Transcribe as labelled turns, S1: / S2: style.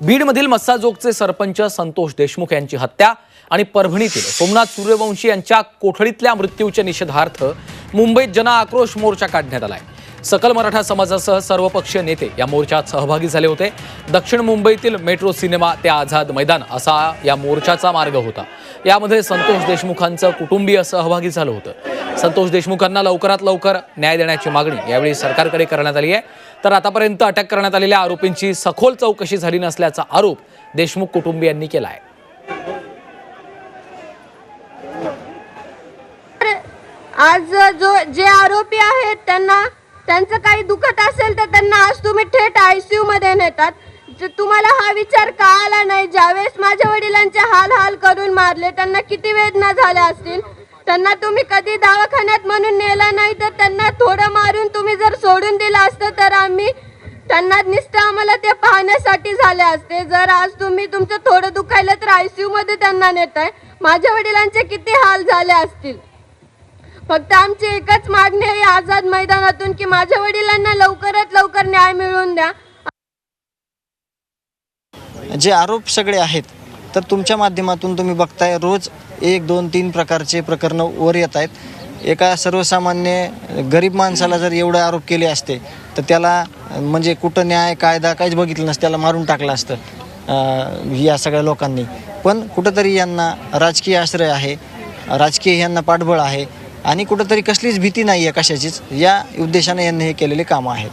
S1: बीडमधील मस्साजोगचे सरपंच संतोष देशमुख यांची हत्या आणि परभणीतील सोमनाथ सूर्यवंशी यांच्या कोठडीतल्या मृत्यूच्या निषेधार्थ मुंबईत जन आक्रोश मोर्चा काढण्यात आला आहे सकल मराठा समाजासह सर्वपक्षीय नेते या मोर्चात सहभागी झाले होते. दक्षिण मुंबईतील मेट्रो सिनेमा ते आझाद मैदान असा या मोर्चाचा मार्ग होता. यामध्ये संतोष देशमुखांचं कुटुंबीय सहभागी झालं होतं. संतोष देशमुखांना लवकरात लवकर न्याय देण्याची मागणी यावेळी सरकारकडे करण्यात आली आहे. तर आतापर्यंत अटक करण्यात आलेल्या आरोपींची सखोल चौकशी झाली नसल्याचा आरोप देशमुख कुटुंबियांनी केला आहे.
S2: आज जो जे आरोपी आहेत त्यांना त्यांचं काही दुखत असेल तर त्यांना आज तुम्ही थेट आयसीयू मध्ये नेतात. तुम्हाला हा विचार का आला नाही ज्यावेळेस माझ्या वडिलांचे हाल हाल करून मारले त्यांना किती वेदना झाल्या असतील? त्यांना तुम्ही कधी दवाखान्यात म्हणून नेला नाही तर त्यांना थोडं मारून तुम्ही जर सोडून दिलं असतं तर आम्ही त्यांना नुसतं आम्हाला ते पाहण्यासाठी झाले असते. जर आज तुम्ही तुमचं थोडं दुखायलं तर आयसीयू मध्ये त्यांना नेताय. माझ्या वडिलांचे किती हाल झाले असतील? फक्त आमची एकच मागणी आहे आझाद मैदानातून की माझ्या वडिलांना लवकरात लवकर न्याय मिळवून द्या.
S3: जे आरोप सगळे आहेत तर तुमच्या माध्यमातून तुम्ही बघताय रोज एक दोन तीन प्रकारचे प्रकरणं वर येत आहेत. एका सर्वसामान्य गरीब माणसाला जर एवढे आरोप केले असते तर त्याला म्हणजे कुठं न्याय कायदा काहीच बघितलं नसतं त्याला मारून टाकलं असतं या सगळ्या लोकांनी. पण कुठंतरी यांना राजकीय आश्रय आहे राजकीय यांना पाठबळ आहे आणि कुठंतरी कसलीच भीती नाही आहे कशाचीच. या उद्देशाने यांनी हे केलेले कामं आहेत.